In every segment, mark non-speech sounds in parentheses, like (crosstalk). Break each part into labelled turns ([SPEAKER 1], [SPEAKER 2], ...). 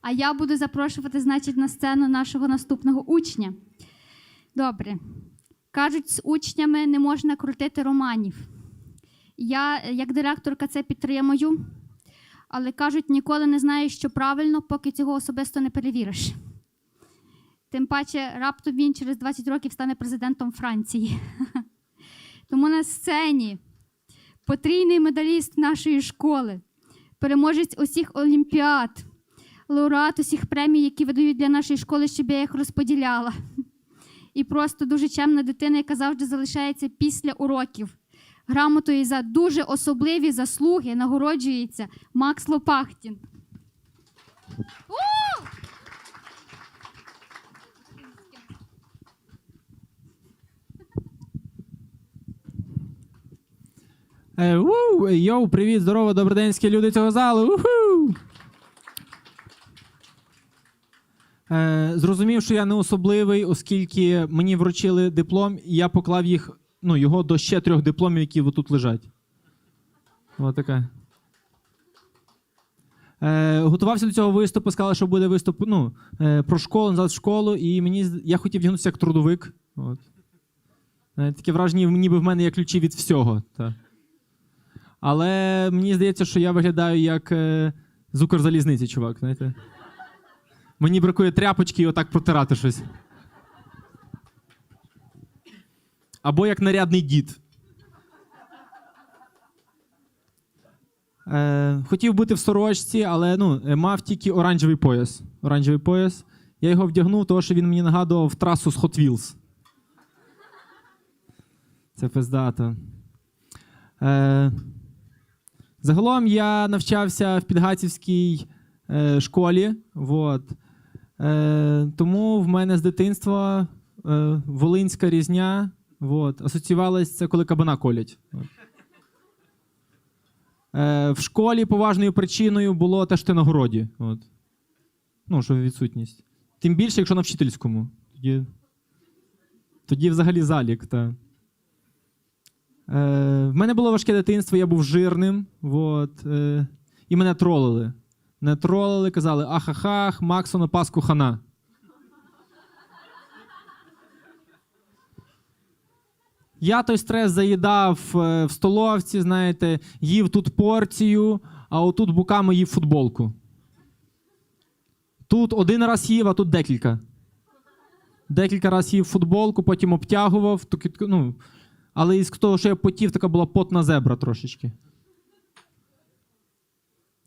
[SPEAKER 1] А я буду запрошувати, значить, на сцену нашого наступного учня. Добре. Кажуть, з учнями не можна крутити романів. Я, як директорка, це підтримую, але кажуть, ніколи не знаєш, що правильно, поки цього особисто не перевіриш. Тим паче, раптом він через 20 років стане президентом Франції. (laughs) Тому на сцені потрійний медаліст нашої школи, переможець усіх олімпіад, лауреат усіх премій, які видають для нашої школи, щоб я їх розподіляла. І просто дуже чемна дитина, яка завжди залишається після уроків. Грамотою за дуже особливі заслуги нагороджується Макс Лопахтін.
[SPEAKER 2] Е, йоу, привіт, здорово, доброденські люди цього залу. Уху! Е, зрозумів, що я не особливий, оскільки мені вручили диплом, і я поклав їх, ну, його до ще трьох дипломів, які отут лежать. Ось така. Е, готувався до цього виступу, сказали, що буде виступ ну, е, про школу, назад в школу, і мені я хотів вдягнутися як трудовик. От. Е, таке враження, ніби в мене є ключі від всього. Та. Але мені здається, що я виглядаю як е, з Укрзалізниці, чувак, знаєте. Мені бракує тряпочки і отак протирати щось. Або як нарядний дід. Е, хотів бути в сорочці, але ну, е, мав тільки оранжевий пояс. Оранжевий пояс. Я його вдягнув, тому що він мені нагадував трасу з Hot Wheels. Це пиздато. Е, загалом я навчався в Підгатівській е, школі. Вот. Е, тому в мене з дитинства е, Волинська різня вот, асоціювалася це, коли кабана колять. Е, в школі поважною причиною було те, що ти на городі. От. Ну, що відсутність. Тим більше, якщо на вчительському. Тоді, тоді взагалі залік. Та. Е, в мене було важке дитинство, я був жирним. Вот, е, і мене тролили. Мене тролили, казали ахахах, Максу на Пасху хана. Я той стрес заїдав е, в столовці, знаєте, їв тут порцію, а отут буками їв футболку. Тут один раз їв, а тут декілька. Декілька разів їв футболку, потім обтягував. Ну, але із того, що я потів, така була потна зебра трошечки.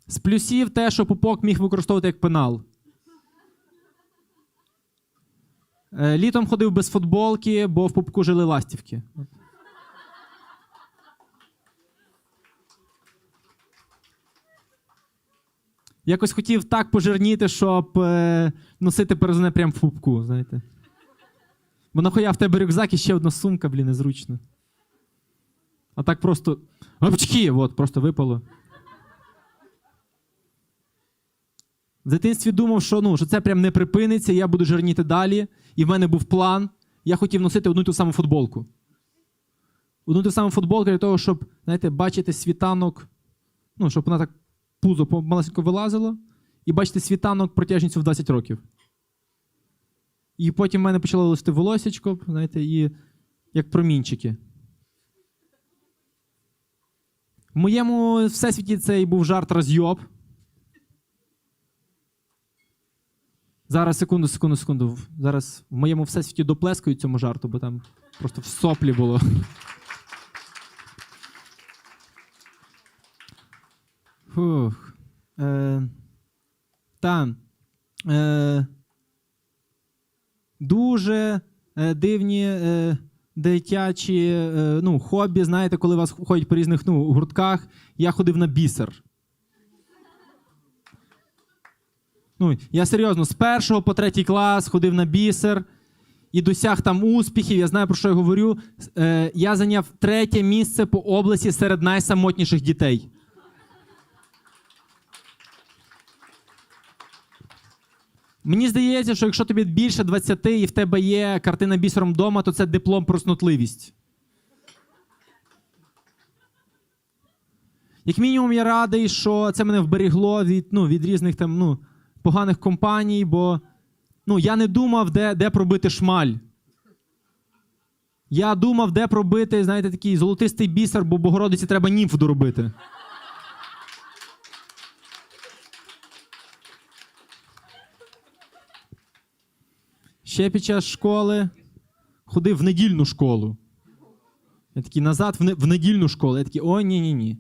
[SPEAKER 2] З плюсів те, що пупок міг використовувати як пенал. Е, Літом ходив без футболки, бо в пупку жили ластівки. Якось хотів так пожирніти, щоб е, носити перезоне прямо в пупку, знаєте. Бо нахуя в тебе рюкзак і ще одна сумка, блін, незручно. А так просто. Опчки! От, просто випало. В дитинстві думав, що, ну, що це прям не припиниться, я буду жирніти далі. І в мене був план. Я хотів носити одну й ту саму футболку. Одну ту саму футболку для того, щоб, знаєте, бачити світанок, ну, щоб вона так пузо малесенько вилазило, і бачити світанок протяжністю в 20 років. І потім в мене почало листи волосячко, знаєте, і як промінчики. В моєму всесвіті цей був жарт розйоб. Зараз, секунду, секунду, секунду. Зараз в моєму всесвіті доплескають цьому жарту, бо там просто в соплі було. Фух. Е, та. Е, дуже е, дивні е, дитячі е, ну, хобі, знаєте, коли вас ходять по різних ну, гуртках. Я ходив на бісер. Ну, я серйозно, з першого по третій клас ходив на бісер і досяг там успіхів. Я знаю, про що я говорю. Е, я зайняв третє місце по області серед найсамотніших дітей. Мені здається, що якщо тобі більше 20 і в тебе є картина бісером вдома, то це диплом про снотливість. Як мінімум, я радий, що це мене вберігло від, ну, від різних там, ну, поганих компаній, бо ну, я не думав, де, де пробити шмаль. Я думав, де пробити, знаєте, такий золотистий бісер, бо Богородиці треба німфу доробити. Ще під час школи ходив в недільну школу. Я такий назад в, не, в недільну школу. Я такий, о, ні, ні, ні.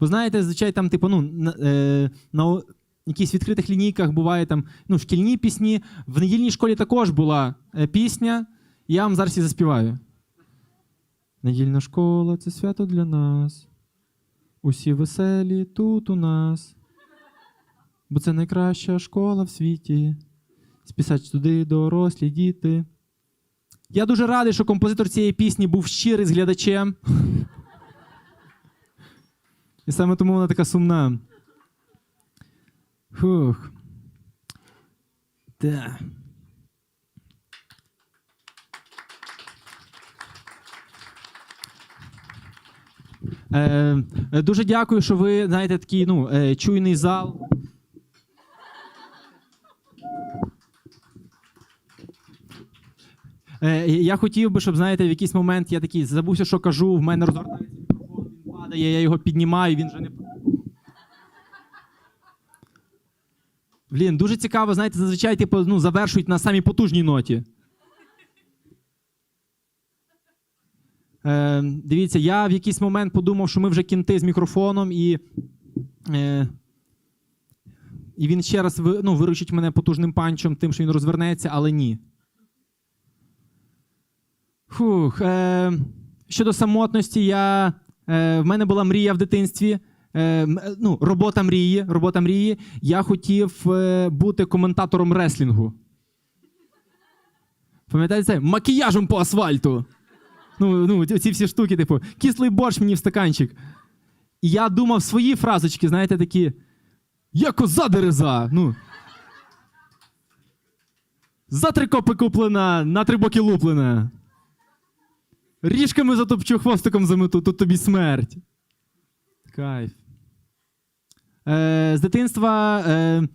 [SPEAKER 2] Бо знаєте, звичайно, там, типу, ну, на, е, на якихось відкритих лінійках буває там ну, шкільні пісні. В недільній школі також була е, пісня. Я вам зараз і заспіваю. Недільна школа це свято для нас. Усі веселі тут у нас. Бо це найкраща школа в світі. Спісать туди дорослі діти. Я дуже радий, що композитор цієї пісні був щирий з глядачем. І саме тому вона така сумна. Фух. Да. Е, дуже дякую, що ви знаєте такий ну, е, чуйний зал. Е, я хотів би, щоб знаєте, в якийсь момент я такий забувся, що кажу, в мене розвертається мікрофон, він падає, я його піднімаю, він вже не. Блін, дуже цікаво, знаєте, зазвичай типу, ну, завершують на самій потужній ноті. Е, дивіться, я в якийсь момент подумав, що ми вже кінти з мікрофоном, і, е, і він ще раз ну, виручить мене потужним панчем, тим, що він розвернеться, але ні. Фух, е, щодо самотності, я, е, в мене була мрія в дитинстві. Е, м- е, ну, робота мрії. Робота мрії. Я хотів е, бути коментатором реслінгу. Пам'ятаєте це? Макіяжем по асфальту. Ну, ну, ці всі штуки, типу, кислий борщ мені в стаканчик. І я думав свої фразочки, знаєте, такі. Я коза дереза. Ну. За три копи куплена, на три боки луплена. Ріжками затопчу, хвостиком замету, тут тобі смерть. Кайф. Е, з дитинства е,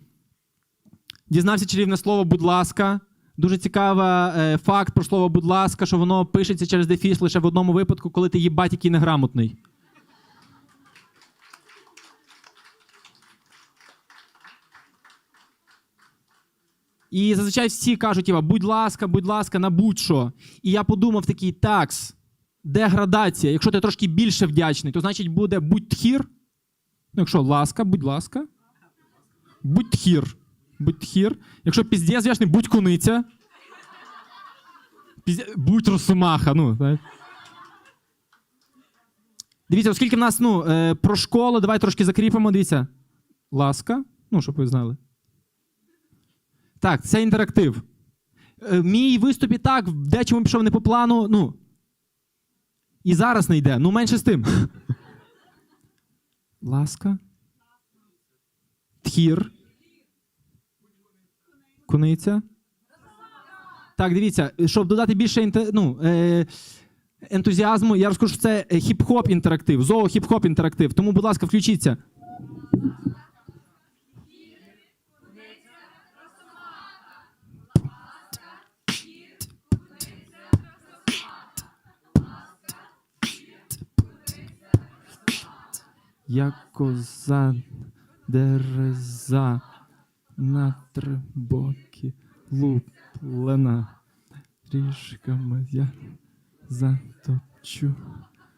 [SPEAKER 2] дізнався чарівне слово, будь ласка. Дуже цікава е, факт про слово будь ласка, що воно пишеться через дефіс лише в одному випадку, коли ти їбать який неграмотний. І зазвичай всі кажуть, будь ласка, будь ласка, на будь-що. І я подумав такий, такс, де градація? Якщо ти трошки більше вдячний, то значить буде будь тхір. Ну, якщо ласка, будь ласка. Будь тхір. Будь тхір. Якщо піздець вдячний, будь куниця. Пізде... Будь росомаха. Ну. Дивіться, оскільки в нас ну, е, про школу, давай трошки закріпимо. Дивіться. Ласка. Ну, щоб ви знали. Так, це інтерактив. Е, Мій виступ і так дечому пішов не по плану. Ну. І зараз не йде. Ну, менше з тим. Ласка. Тхір. Куниця. Так, дивіться, щоб додати більше ну, е, ентузіазму, я розкажу, що це е, хіп-хоп інтерактив, зоо-хіп-хоп інтерактив. Тому, будь ласка, включіться. Я коза дереза на три боки луплена. Ріжками я затопчу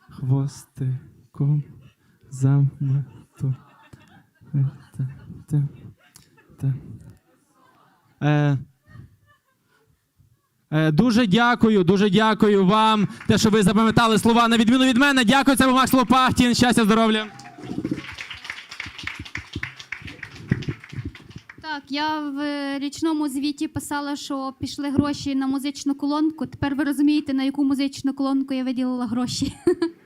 [SPEAKER 2] хвостиком замету. Е. Е, Е, Дуже дякую, дуже дякую вам. Те, що ви запам'ятали слова на відміну від мене. Дякую, це був Макс Лопахтін. Щастя, здоров'я.
[SPEAKER 1] Так, я в річному звіті писала, що пішли гроші на музичну колонку. Тепер ви розумієте, на яку музичну колонку я виділила гроші. (laughs)